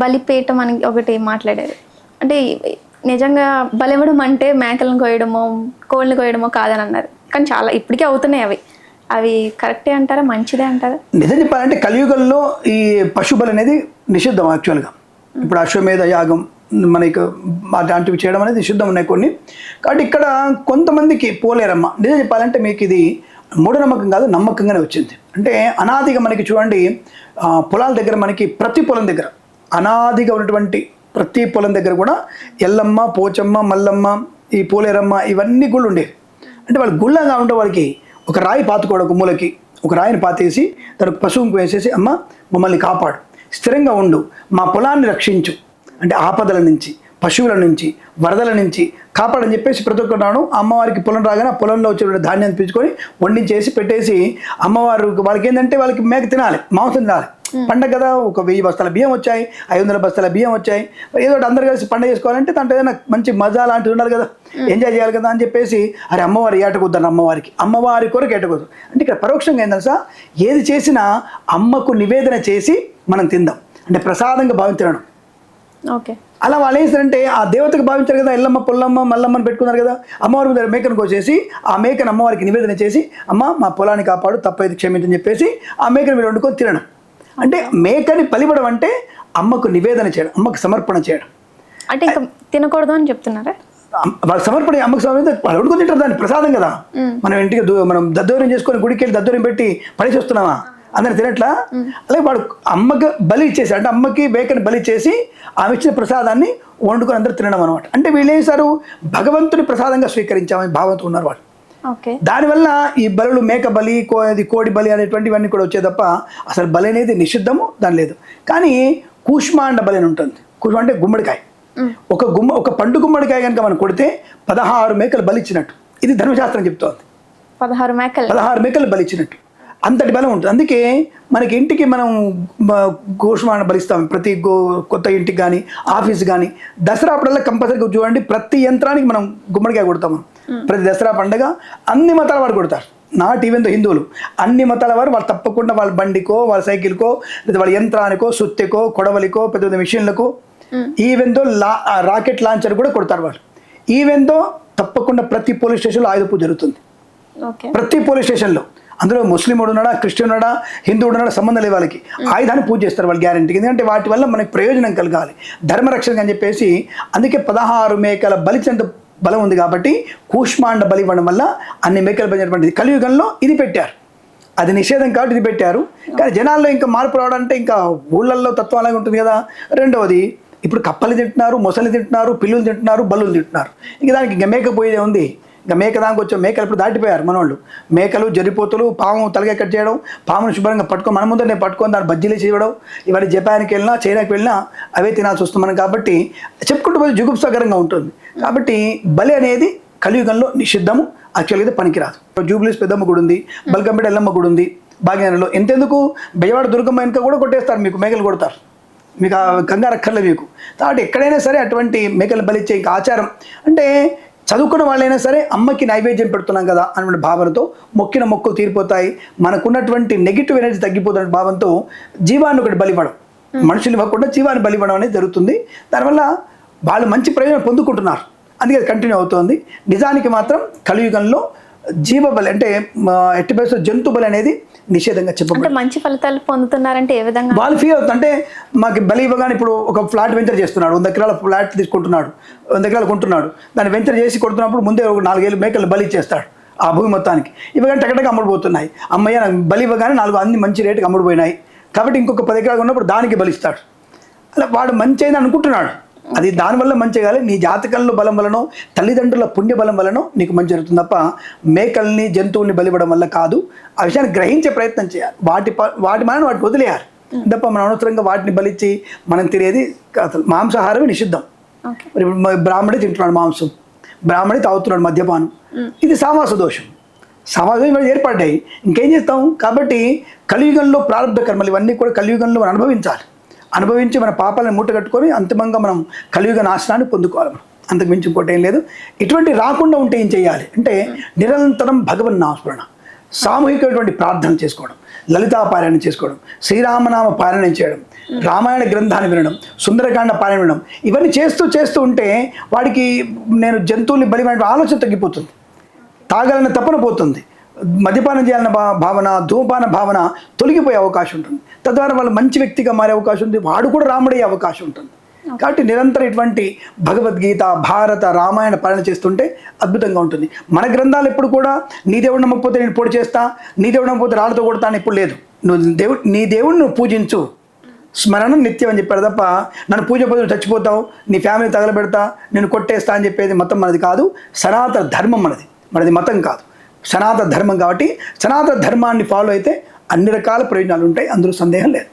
బలిపేటం అని ఒకటి మాట్లాడారు. అంటే నిజంగా బలివ్వడం అంటే మేకలను కోయడమో కోళ్ళని కోయడమో కాదని అన్నారు. కానీ చాలా ఇప్పటికే అవుతున్నాయి అవి. అవి కరెక్టే అంటారా? మంచిదే అంటారా? నిజం చెప్పాలంటే కలియుగంలో ఈ పశుబలి అనేది నిషిద్ధం యాక్చువల్గా ఇప్పుడు అశ్వమేధ యాగం మనకి అలాంటివి చేయడం అనేది నిషిద్ధం ఉన్నాయి కొన్ని. కాబట్టి ఇక్కడ కొంతమందికి పోలేరమ్మ. నిజం చెప్పాలంటే మీకు ఇది మూఢనమ్మకం కాదు నమ్మకంగానే వచ్చింది. అంటే అనాదిగా మనకి చూడండి పొలాల దగ్గర మనకి ప్రతి పొలం దగ్గర అనాదిగా ఉన్నటువంటి ప్రతి పొలం దగ్గర కూడా ఎల్లమ్మ పోచమ్మ మల్లమ్మ ఈ పోలేరమ్మ ఇవన్నీ గుళ్ళు ఉండేవి అంటే వాళ్ళు గుళ్ళగా ఉండే వాళ్ళకి ఒక రాయి పాతుకోవడం ఒక మూలకి ఒక రాయిని పాతేసి దానికి పశువుకు వేసేసి అమ్మ మమ్మల్ని కాపాడు స్థిరంగా ఉండు మా పొలాన్ని రక్షించు. అంటే ఆపదల నుంచి పశువుల నుంచి వరదల నుంచి కాపాడని చెప్పేసి ప్రతి ఒక్కరు అమ్మవారికి పొలం రాగానే పొలంలో వచ్చే ధాన్యాన్ని పిలుచుకొని వండించేసి పెట్టేసి అమ్మవారు వాళ్ళకి ఏంటంటే వాళ్ళకి మేక తినాలి మాంసం తినాలి. పండగ కదా ఒక వెయ్యి బస్తాల బియ్యం వచ్చాయి ఐదు వందల బస్తాల బియ్యం వచ్చాయి. ఏదో ఒకటి అందరు కలిసి పండగ చేసుకోవాలంటే దాంట్లో ఏదైనా మంచి మజా లాంటిది ఉండాలి కదా. ఎంజాయ్ చేయాలి కదా అని చెప్పేసి అరే అమ్మవారి ఏటకొద్దాను అమ్మవారికి. అమ్మవారి కొరకు ఏటకొద్దు అంటే ఇక్కడ పరోక్షంగా ఏంటంటే సార్ ఏది చేసినా అమ్మకు నివేదన చేసి మనం తిందాం. అంటే ప్రసాదంగా భావించడం. ఓకే. అలా వాళ్ళు ఏం చేస్తారంటే ఆ దేవతకు భావించారు కదా ఎల్లమ్మ పొల్లమ్మ మల్లమ్మని పెట్టుకున్నారు కదా అమ్మవారి మీద మేకను కోసేసి ఆ మేకను అమ్మవారికి నివేదన చేసి అమ్మ మా పొలాన్ని కాపాడు తప్పైతే క్షమించని చెప్పేసి ఆ మేకను మీరు వండుకొని తినడం. అంటే మేకని పలిపడం అంటే అమ్మకు నివేదన చేయడం అమ్మకు సమర్పణ చేయడం. అంటే ఇంకా తినకూడదు అని చెప్తున్నారా? వాళ్ళ సమర్పణ అమ్మకు సమర్పణ వాళ్ళు వండుకొని తింటారు దాన్ని ప్రసాదం కదా. మనం ఇంటికి దూ- మనం దద్దోరం చేసుకొని గుడికి వెళ్ళి దద్దోరం పెట్టి పని చేస్తున్నామా అందరిని తినట్లా? అలాగే వాడు అమ్మకి బలి ఇచ్చేసి అంటే అమ్మకి బేకని బలి చేసి ఆమె ఇచ్చిన ప్రసాదాన్ని వండుకొని అందరూ తినడం అనమాట అంటే వీళ్ళు ఏం చేశారు? భగవంతుని ప్రసాదంగా స్వీకరించామని భావంతో ఉన్నారు వాళ్ళు. దానివల్ల ఈ బలులు మేక బలి కోడి బలి అనేటువంటివన్నీ కూడా వచ్చే తప్ప అసలు బలి అనేది నిషిద్ధము దాని లేదు. కానీ కూష్మాండ బలి అని ఉంటుంది. కూష్మ అంటే గుమ్మడికాయ. ఒక గుమ్మ ఒక పండు గుమ్మడికాయ కనుక మనం కొడితే పదహారు మేకలు బలిచ్చినట్టు ఇది ధర్మశాస్త్రం చెప్తోంది. పదహారు మేకలు. పదహారు మేకలు బలిచ్చినట్టు అంతటి బలం ఉంటుంది. అందుకే మనకి ఇంటికి మనం గోష్మాన బలిస్తాం. ప్రతి గో కొత్త ఇంటికి కానీ ఆఫీస్ కానీ దసరా అప్పుడల్లా కంపల్సరీగా చూడండి ప్రతి యంత్రానికి మనం గుమ్మడికాయ కొడతాం. ప్రతి దసరా పండగ అన్ని మతాల వారు కొడతారు. నాట్ ఈవెన్ దో హిందువులు. అన్ని మతాల వారు వాళ్ళు తప్పకుండా వాళ్ళ బండికో వాళ్ళ సైకిల్కో లేదా వాళ్ళ యంత్రానికో సుత్తెకో కొడవలికో పెద్ద పెద్ద మిషన్లకో ఈవెన్ దో లా రాకెట్ లాంచర్ కూడా కొడతారు వాళ్ళు. ఈవెన్ దో తప్పకుండా ప్రతి పోలీస్ స్టేషన్లో ఆయుధ పూజ జరుగుతుంది. ప్రతి పోలీస్ స్టేషన్లో. అందులో ముస్లిం ఉన్నాడా క్రిస్టియన్ ఉన్నాడా హిందువుడు ఉన్నాడా సంబంధం లేదు వాళ్ళకి. ఆయుధాన్ని పూజ చేస్తారు వాళ్ళు గ్యారంటీ ఎందుకంటే వాటి వల్ల మనకి ప్రయోజనం కలగాలి. ధర్మరక్షణ అని చెప్పేసి అందుకే పదహారు మేకల బలిచంత బలం ఉంది కాబట్టి కూష్మాండ బలి ఇవ్వడం వల్ల అన్ని మేకలు బలిచినటువంటిది కలియుగంలో ఇది పెట్టారు. అది నిషేధం కాబట్టి ఇది పెట్టారు. కానీ జనాల్లో ఇంకా మార్పు రావడంటే ఇంకా ఊళ్ళల్లో తత్వం అలాగే ఉంటుంది కదా. రెండవది ఇప్పుడు కప్పలు తింటున్నారు మొసలు తింటున్నారు పిల్లులు తింటున్నారు బల్లులు తింటున్నారు. ఇంక దానికి ఇంకా మేక పోయేదే ఉంది. ఇంకా మేక దానికి వచ్చే మేకలు ఇప్పుడు దాటిపోయారు మనోళ్ళు. మేకలు జరిపోతులు పాము తలగా కట్ చేయడం పామును శుభ్రంగా పట్టుకొని మన ముందర నేను పట్టుకొని దాన్ని బజ్జీలు చేయడం ఇవన్నీ జపాన్కి వెళ్ళినా చైనాకి వెళ్ళినా అవే తినాల్సి వస్తుంది మనం కాబట్టి చెప్పుకుంటూ పోతే జుగుప్సాకరంగా ఉంటుంది. కాబట్టి బలి అనేది కలియుగంలో నిషిద్ధము. యాక్చువల్గా అయితే పనికిరాదు. జూబ్లీస్ పెద్దమ్మ గుడి ఉంది బల్కంపేట ఎల్లమ్మ గుడి ఉంది భాగ్యనగర్లో. ఎంతెందుకు? బెజవాడ దుర్గమ్మ వెనుక కూడా కొట్టేస్తారు మీకు మేకలు కొడతారు. మీకు ఆ కంగారు అక్కర్లే మీకు. కాబట్టి ఎక్కడైనా సరే అటువంటి మేకలు బలిచ్చే ఇంకా ఆచారం. అంటే చదువుకున్న వాళ్ళైనా సరే అమ్మకి నైవేద్యం పెడుతున్నాం కదా అనే భావనతో మొక్కిన మొక్కులు తీరిపోతాయి. మనకున్నటువంటి నెగిటివ్ ఎనర్జీ తగ్గిపోతున్న భావంతో జీవాన్ని ఒకటి బలివ్వడం. మనుషులు ఇవ్వకుండా జీవాన్ని బలివ్వడం అనేది జరుగుతుంది. దానివల్ల వాళ్ళు మంచి ప్రయోజనం పొందుకుంటున్నారు. అందుకే అది కంటిన్యూ అవుతోంది. నిజానికి మాత్రం కలియుగంలో జీవ బలి అంటే మా ఎట్టి పరిస్థితుల్లో జంతు బలి అనేది నిషేధంగా చెప్పబడింది. అంటే మంచి ఫలితాలు పొందుతున్నారంటే ఏ విధంగా? వాళ్ళు ఫీల్ అవుతుంది అంటే మాకు బలి ఇవ్వగానే ఇప్పుడు ఒక ఫ్లాట్ వెంచర్ చేస్తున్నాడు వంద ఎకరాల ఫ్లాట్ తీసుకుంటున్నాడు వంద ఎకరాలు కొంటున్నాడు. దాన్ని వెంచర్ చేసి కొడుతున్నప్పుడు ముందే ఒక నాలుగేళ్ళు మేకలు బలి ఇచ్చేస్తాడు ఆ భూమి మొత్తానికి. ఇవ్వగానే టక్కటగా అమ్ముడుపోతున్నాయి అమ్మయ్య నాకు బలి ఇవ్వగానే నాలుగు అన్ని మంచి రేటుకి అమ్ముడుపోయినాయి కాబట్టి ఇంకొక పది ఎకరాలు ఉన్నప్పుడు దానికి బలిస్తాడు అలా వాడు మంచి అయింది అనుకుంటున్నాడు. అది దానివల్ల మంచి కాదు నీ జాతకంలో బలం వలనో తల్లిదండ్రుల పుణ్య బలం వలనో నీకు మంచి జరుగుతుంది తప్ప మేకల్ని జంతువుల్ని బలివ్వడం వల్ల కాదు. ఆ విషయాన్ని గ్రహించే ప్రయత్నం చేయాలి. వాటి వాటి మనం వాటికి వదిలేయాలి. తప్ప మనం అనవసరంగా వాటిని బలిచ్చి మనం తినేది అసలు మాంసాహారమే నిషిద్ధం. ఇప్పుడు బ్రాహ్మడి తింటున్నాడు మాంసం. బ్రాహ్మడి తాగుతున్నాడు మద్యపానం. ఇది సామాస దోషం. సమాజం ఏర్పడ్డాయి. ఇంకేం చేస్తాం? కాబట్టి కలియుగంలో ప్రారంభ కర్మలు ఇవన్నీ కూడా కలియుగంలో మనం అనుభవించాలి. అనుభవించి మన పాపాలను మూటగట్టుకొని అంతిమంగా మనం కలియుగ నాశనాన్ని పొందుకోవాలి అంతకు మించి ఇంకోటి ఏం లేదు. ఇటువంటి రాకుండా ఉంటే ఏం చేయాలి? అంటే నిరంతరం భగవన్ నామస్మరణ సామూహికమైనటువంటి ప్రార్థన చేసుకోవడం లలితా పారాయణం చేసుకోవడం శ్రీరామనామ పారాయణం చేయడం రామాయణ గ్రంథాన్ని వినడం సుందరకాండ పారాయణ వినడం ఇవన్నీ చేస్తూ చేస్తూ ఉంటే వాడికి నేను జంతువుల్ని బలిమైన ఆలోచన తగ్గిపోతుంది. తాగాలని తపన పోతుంది. మద్యపానం చేయాలన్న భా భావన ధూమపాన భావన తొలగిపోయే అవకాశం ఉంటుంది. తద్వారా వాళ్ళు మంచి వ్యక్తిగా మారే అవకాశం ఉంది వాడు కూడా రాముడయ్యే అవకాశం ఉంటుంది. కాబట్టి నిరంతరం ఇటువంటి భగవద్గీత భారత రామాయణ పాలన చేస్తుంటే అద్భుతంగా ఉంటుంది. మన గ్రంథాలు ఎప్పుడు కూడా నీ దేవుడు నమ్మకపోతే నేను పొడి చేస్తా నీ దేవుడు నమ్మకపోతే రాళ్ళతో కొడతా అని ఎప్పుడు లేదు. నువ్వు దేవుడు నీ దేవుడిని నువ్వు పూజించు. స్మరణ నిత్యం అని చెప్పారు తప్ప నన్ను పూజ బదులు చచ్చిపోతావు నీ ఫ్యామిలీ తగలబెడతా నేను కొట్టేస్తా అని చెప్పేది మతం మనది కాదు సనాతన ధర్మం మనది. మనది మతం కాదు. సనాతన ధర్మం కాబట్టి సనాతన ధర్మాన్ని ఫాలో అయితే అన్ని రకాల ప్రయోజనాలు ఉంటాయి అందులో సందేహం లేదు.